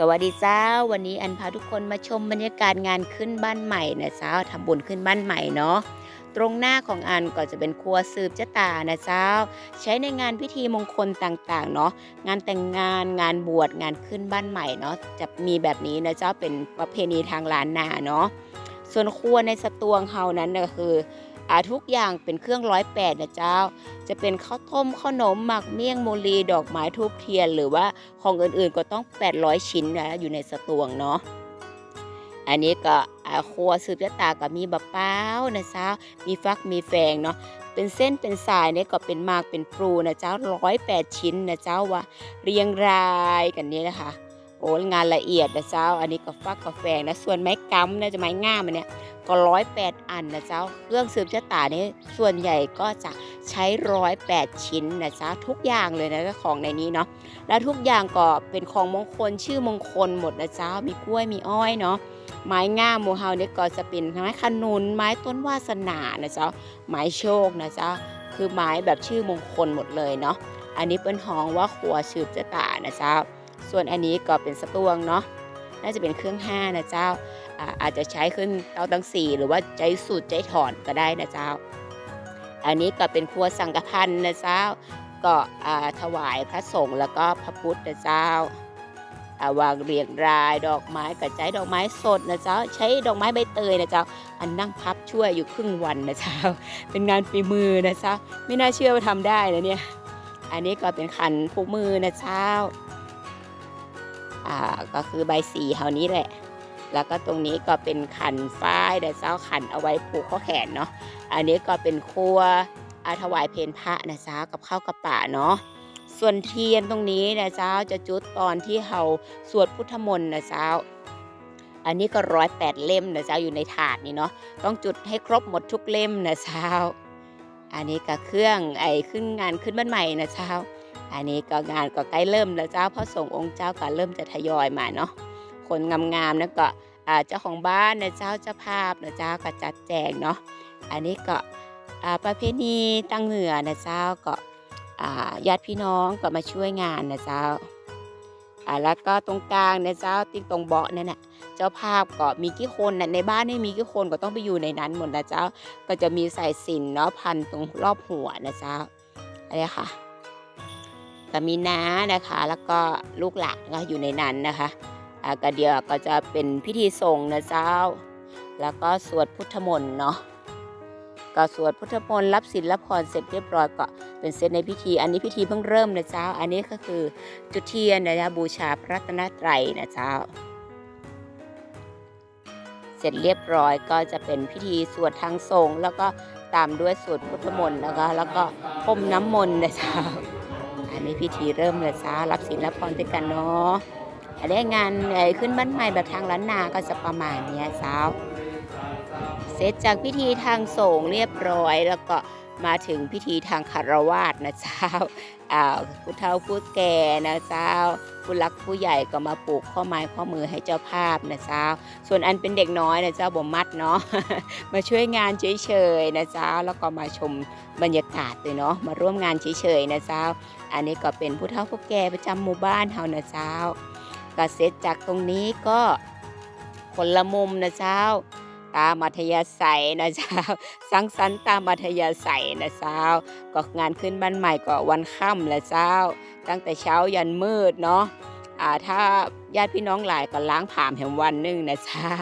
สวัสดีเจ้า วันนี้อันพาทุกคนมาชมบรรยากาศงานขึ้นบ้านใหม่นะเจ้าทำบุญขึ้นบ้านใหม่เนาะตรงหน้าของอันก็จะเป็นครัวสืบเจตานะเจ้า ใช้ในงานพิธีมงคลต่างๆเนาะงานแต่งงานงานบวชงานขึ้นบ้านใหม่เนาะจะมีแบบนี้นะเจ้าเป็นประเพณีทางล้านนาเนาะส่วนครัวในสตวงเฮานั้นก็คือ อาทุกอย่างเป็นเครื่องร้อยแปดนะเจ้า จะเป็นข้าวต้มขนมหมักเมี่ยงโมลีดอกไม้ทูบเทียน หรือว่าของอื่นๆก็ต้อง 800 ชิ้นนะอยู่ในสตวงเนาะอันนี้ก็อาครัวสืบชะตาก็มีบะเป้านะเจ้ามีฟักมีแฟงเนาะเป็นเส้นเป็นสายเนี่ยก็เป็นมากเป็นปรูนะเจ้าร้อยแปดชิ้นนะเจ้าว่าเรียงรายกันนี้นะคะ โอ้งานละเอียดนะเจ้า อันนี้ก็ฟักกับแฟนะ ส่วนไม้กำนะจะไม้ง่ามอันเนี้ยก็ร้อยแปดอันนะเจ้า เครื่องสืบชะตานี่ส่วนใหญ่ก็จะใช้ร้อยแปดชิ้นนะเจ๊ะทุกอย่างเลยนะของในนี้เนาะ แล้วทุกอย่างก็เป็นของมงคลชื่อมงคลหมดนะเจ๊ะมีกล้วยมีอ้อยเนาะไม้ง่ามโมเฮาเนี่ยก็จะเป็นไม้ขนุนไม้ต้นวาสนานะเจ๊ะไม้โชคนะเจ๊ะคือไม้แบบชื่อมงคลหมดเลยเนาะ อันนี้เป็นห้องว่าขัวชืบเจ้าตานะเจ๊ะ ส่วนอันนี้ก็เป็นสตวงเนาะน่าจะเป็นเครื่องห้านะเจ้าอาอาจจะใช้ขึ้นเตาตั้งสี่หรือว่าใจสูตรใจถอนก็ได้นะเจ้า อันนี้ก็เป็นครัวสังฆพันนะเจ้าก็ถวายพระสงฆ์แล้วก็พระพุทธนะเจ้าาวางเรียงรายดอกไม้กระจายดอกไม้สดนะเจ้า ใช้ดอกไม้ใบเตยนะเจ้า อันนั่งพับช่วยอยู่ครึ่งวันนะเจ้า เป็นงานฝีมือนะเจ้า ไม่น่าเชื่อว่าทำได้นะเนี่ย อันนี้ก็เป็นขันผูกมือนะเจ้า อ่าก็คือใบสีเท่านี้แหละ แล้วก็ตรงนี้ก็เป็นขันฝ้ายนะเจ้าขันเอาไว้ผูกข้อแขนเนาะอันนี้ก็เป็นครัวอาถวายเพนพระนะเจ้ากับข้าวกับป่าเนาะส่วนเทียนตรงนี้นะเจ้าจะจุดตอนที่เฮาสวดพุทธมนต์นะเจ้าอันนี้ก็ร้อยแปดเล่มนะเจ้าอยู่ในถาดนี่เนาะต้องจุดให้ครบหมดทุกเล่มนะเจ้าอันนี้ก็เครื่องไอ้ขึ้นงานขึ้นบ้านใหม่นะเจ้า อันนี้ก็งานก็ใกล้เริ่มแล้วเจ้าพระสงฆ์องค์เจ้าก็เริ่มจะทยอยมาเนาะคนงามๆนั่นก็เจ้าของบ้านนะเจ้าเจ้าภาพนะเจ้าก็จัดแจงเนาะอันนี้ก็ประเพณีตั้งเหนือนะเจ้าก็ญาติพี่น้องก็มาช่วยงานนะเจ้าแล้วก็ตรงกลางนะเจ้าติ๊กตรงเบาะนั่นน่ะเจ้าภาพก็มีกี่คนน่ะในบ้านนี่มีกี่คนก็ต้องไปอยู่ในนั้นหมดนะเจ้า ก็จะมีสายสิญจนเนาะพันตรงรอบหัวนะเจ้าอันนี้ค่ะ ก็มีน้านะคะ แล้วก็ลูกหลานก็อยู่ในนั้นนะคะอ่าก็เดียวก็จะเป็นพิธีส่งนะเจ้า แล้วก็สวดพุทธมนต์เนาะก็สวดพุทธมนต์รับศีลรับพรเสร็จเรียบร้อยก็เป็นเสร็จในพิธี อันนี้พิธีเพิ่งเริ่มนะเจ้า อันนี้ก็คือจุดเทียนนะจ๊ะบูชาพระรัตนตรัยนะเจ้า เสร็จเรียบร้อยก็จะเป็นพิธีสวดทางสงฆ์แล้วก็ตามด้วยสวดพุทธมนต์นะคะแล้วก็พรมน้ำมนต์นะเจ้า อันนี้พิธีเริ่มเลยจ้ารับศีลรับพรด้วยกันเนาะได้งานเอ่อขึ้นบ้านใหม่แบบทางล้านนาก็จะประมาณนี้ซ้าเสร็จจากพิธีทางสงเรียบร้อยแล้วก็ มาถึงพิธีทางคารวาสนะเจ้าอ่าผู้เฒ่าผู้แก่นะเจ้าผู้รักผู้ใหญ่ก็มาปลูกข้อไม้ข้อมือให้เจ้าภาพนะเจ้า ส่วนอันเป็นเด็กน้อยนะเจ้าบ่มัดเนาะมาช่วยงานเฉยๆนะเจ้าแล้วก็มาชมบรรยากาศเลยเนาะมาร่วมงานเฉยๆนะเจ้า อันนี้ก็เป็นผู้เฒ่าผู้แก่ประจำหมู่บ้านเฮานะเจ้าก็เสร็จจากตรงนี้ก็คนละมุมนะเจ้า ตามอัธยาศัยนะเจ้าสังสรรค์ตามอัธยาศัยนะเจ้าก็งานขึ้นบ้านใหม่ก็วันค่ำและเจ้า ตั้งแต่เช้ายันมืดเนาะอ่าถ้าญาติพี่น้องหลายก็ล้างผามแห่งวันหนึงนะเจ้า